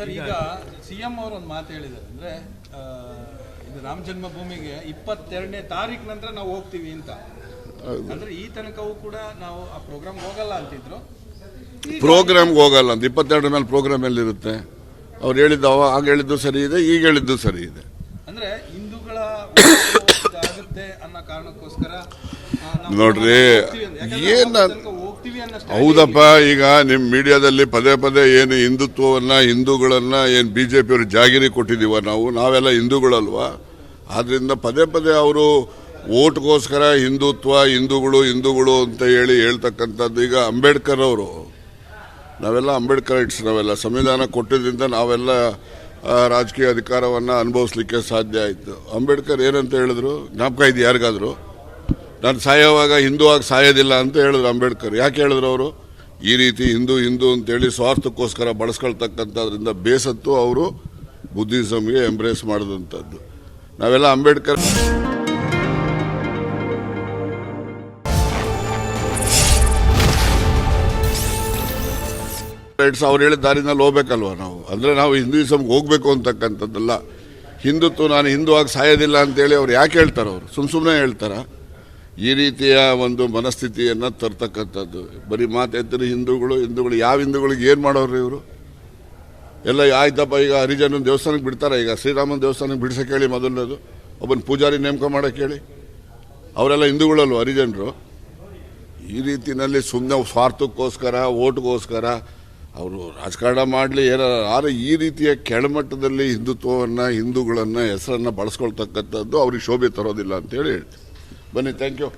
Sir ಈಗ C M ಅವರು ಒಂದು ಮಾತು ಹೇಳಿದ್ದಾರೆ. ಅಂದ್ರೆ ಇದು ರಾಮ ಜನ್ಮಭೂಮಿಗೆ ಇಪ್ಪತ್ತೆರಡನೇ ತಾರೀಕು ನಂತರ ನಾವು ಹೋಗ್ತೀವಿ ಅಂತ. ಅಂದ್ರೆ ಈ ತನಕವೂ ಕೂಡ ನಾವು ಆ ಪ್ರೋಗ್ರಾಮ್ ಹೋಗಲ್ಲ ಅಂತಿದ್ರು. ಪ್ರೋಗ್ರಾಮ್ಗೆ ಹೋಗಲ್ಲ ಅಂತ. ಇಪ್ಪತ್ತೆರಡರ ಮೇಲೆ ಪ್ರೋಗ್ರಾಮ್ ಎಲ್ಲಿರುತ್ತೆ? ಅವ್ರು ಹೇಳಿದ್ದು ಅವ ಆಗ ಹೇಳಿದ್ದು ಸರಿ ಇದೆ ಈಗ ಹೇಳಿದ್ದು ಸರಿ ಇದೆ. ಅಂದ್ರೆ ಹಿಂದೂಗಳ ಆಗುತ್ತೆ ಅನ್ನೋ ಕಾರಣಕ್ಕೋಸ್ಕರ ನೋಡ್ರಿ, ಏನ್ ಹೌದಪ್ಪ ಈಗ ನಿಮ್ಮ ಮೀಡಿಯಾದಲ್ಲಿ ಪದೇ ಪದೇ ಏನು ಹಿಂದುತ್ವವನ್ನ ಹಿಂದೂಗಳನ್ನ ಏನು ಬಿ ಜೆ ಪಿಯವರು ಜಾಗಿರಿ ಕೊಟ್ಟಿದೀವ ನಾವು? ನಾವೆಲ್ಲ ಹಿಂದೂಗಳಲ್ವಾ? ಆದ್ರಿಂದ ಪದೇ ಪದೇ ಅವರು ಓಟ್ಗೋಸ್ಕರ ಹಿಂದುತ್ವ ಹಿಂದೂಗಳು ಹಿಂದೂಗಳು ಅಂತ ಹೇಳಿ ಹೇಳ್ತಕ್ಕಂಥದ್ದು ಈಗ ಅಂಬೇಡ್ಕರ್ ಅವರು. ನಾವೆಲ್ಲ ಅಂಬೇಡ್ಕರ್ ಇಟ್ಸ್ ನಾವೆಲ್ಲ. ಸಂವಿಧಾನ ಕೊಟ್ಟಿದ್ದರಿಂದ ನಾವೆಲ್ಲ ರಾಜಕೀಯ ಅಧಿಕಾರವನ್ನು ಅನುಭವಿಸ್ಲಿಕ್ಕೆ ಸಾಧ್ಯ ಆಯಿತು. ಅಂಬೇಡ್ಕರ್ ಏನಂತ ಹೇಳಿದ್ರು? ಜ್ಞಾಪಕ ಇದೆ ಯಾರಿಗಾದ್ರು? ನಾನು ಸಾಯೋವಾಗ ಹಿಂದೂ ಆಗಿ ಸಾಯೋದಿಲ್ಲ ಅಂತ ಹೇಳಿದ್ರು ಅಂಬೇಡ್ಕರ್. ಯಾಕೆ ಹೇಳಿದ್ರು ಅವರು? ಈ ರೀತಿ ಹಿಂದೂ ಹಿಂದೂ ಅಂತೇಳಿ ಸ್ವಾರ್ಥಕ್ಕೋಸ್ಕರ ಬಳಸ್ಕೊಳ್ತಕ್ಕಂಥದ್ರಿಂದ ಬೇಸತ್ತು ಅವರು ಬುದ್ಧಿಸಮ್ಗೆ ಎಂಬ್ರೇಸ್ ಮಾಡಿದಂಥದ್ದು. ನಾವೆಲ್ಲ ಅಂಬೇಡ್ಕರ್ ರೈಟ್ಸ್ ಅವ್ರು ಹೇಳಿದ ದಾರಿನಲ್ಲಿ ಹೋಗ್ಬೇಕಲ್ವ ನಾವು? ಅಂದ್ರೆ ನಾವು ಹಿಂದೂಯಿಸಮ್ಗೆ ಹೋಗ್ಬೇಕು ಅಂತಕ್ಕಂಥದ್ದಲ್ಲ. ಹಿಂದುತ್ವ ನಾನು ಹಿಂದೂ ಆಗಿ ಸಾಯೋದಿಲ್ಲ ಅಂತೇಳಿ ಅವ್ರು ಯಾಕೆ ಹೇಳ್ತಾರೆ ಅವರು? ಸುಮ್ ಸುಮ್ಮನೆ ಹೇಳ್ತಾರ? ಈ ರೀತಿಯ ಒಂದು ಮನಸ್ಥಿತಿಯನ್ನು ತರ್ತಕ್ಕಂಥದ್ದು. ಬರೀ ಮಾತೆತ್ತಿನ ಹಿಂದೂಗಳು ಹಿಂದೂಗಳು ಯಾವ ಹಿಂದೂಗಳಿಗೆ ಏನು ಮಾಡೋರು ಇವರು? ಎಲ್ಲ ಆಯ್ತಪ್ಪ, ಈಗ ಹರಿಜನ ದೇವಸ್ಥಾನಕ್ಕೆ ಬಿಡ್ತಾರೆ ಈಗ? ಶ್ರೀರಾಮನ ದೇವಸ್ಥಾನಕ್ಕೆ ಬಿಡಿಸಕ್ಕೆ ಹೇಳಿ ಮೊದಲನೇದು. ಒಬ್ಬನ ಪೂಜಾರಿ ನೇಮಕ ಮಾಡೋಕೆ ಹೇಳಿ ಅವರೆಲ್ಲ ಹಿಂದೂಗಳಲ್ವ, ಹರಿಜನರು? ಈ ರೀತಿಯಲ್ಲಿ ಸುಮ್ಮನೆ ಸ್ವಾರ್ಥಕ್ಕೋಸ್ಕರ, ಓಟ್ಗೋಸ್ಕರ ಅವರು ರಾಜಕಾರಣ ಮಾಡಲಿ ಏನಾರ ಆದರೆ ಈ ರೀತಿಯ ಕೆಳಮಟ್ಟದಲ್ಲಿ ಹಿಂದುತ್ವವನ್ನು, ಹಿಂದೂಗಳನ್ನು ಹೆಸರನ್ನು ಬಳಸ್ಕೊಳ್ತಕ್ಕಂಥದ್ದು ಅವ್ರಿಗೆ ಶೋಭೆ ತರೋದಿಲ್ಲ ಅಂತೇಳಿ ಹೇಳ್ತೀನಿ. ಬನ್ನಿ ಥ್ಯಾಂಕ್ ಯು